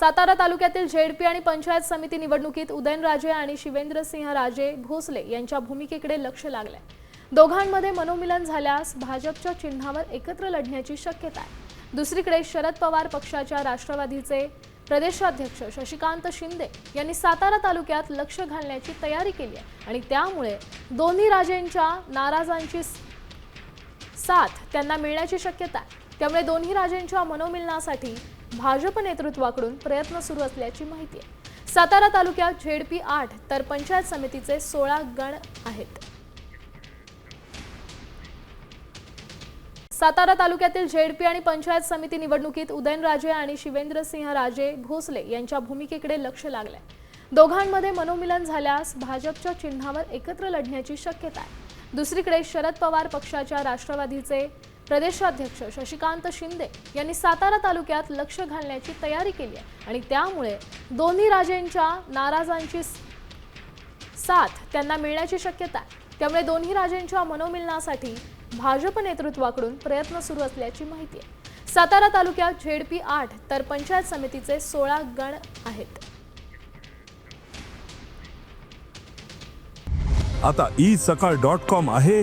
सातारा तालुक्यातील जेडपी आणि पंचायत समिती निवडणुकीत उदयनराजे आणि शिवेंद्रसिंह राजे भोसले यांच्या भूमिकेकडे लक्ष लागलंय. दोघांमध्ये मनोमिलन झाल्यास भाजपच्या चिन्हावर एकत्र लढण्याची शक्यता आहे. दुसरीकडे शरद पवार पक्षाच्या राष्ट्रवादीचे प्रदेशाध्यक्ष शशिकांत शिंदे यांनी सातारा तालुक्यात लक्ष घालण्याची तयारी केली आहे आणि त्यामुळे दोन्ही राजेंच्या नाराजांची साथ त्यांना मिळण्याची शक्यता आहे. त्यामुळे दोन्ही राजेंच्या मनोमिलनासाठी भाजप नेतृत्वाकडून प्रयत्न सुरू असल्याची माहिती आहे. सातारा तालुक्यात झेडपी आठ तर पंचायत समितीचे सोळा गण आहेत. सातारा तालुक्यातील झेडपी आणि पंचायत समिती निवडणुकीत उदयनराजे आणि शिवेंद्रसिंह राजे भोसले यांच्या भूमिकेकडे लक्ष लागलंय. दोघांमध्ये मनोमिलन झाल्यास भाजपच्या चिन्हावर एकत्र लढण्याची शक्यता आहे. दुसरीकडे शरद पवार पक्षाच्या राष्ट्रवादीचे प्रदेशाध्यक्ष शशिकांत शिंदे यांनी सातारा तालुक्यात लक्ष घालण्याची तयारी केली आहे. आणि त्यामुळे दोन्ही राजेंच्या नाराजांची साथ त्यांना मिळण्याची शक्यता आहे. त्यामुळे दोन्ही राजेंच्या मनोमिलनासाठी भाजप नेतृत्वाकडून प्रयत्न सुरू असल्याची माहिती आहे. सातारा तालुक्यात झेडपी आठ तर पंचायत समितीचे सोळा गण आहेत. आता ई सकाळ डॉट कॉम आहे.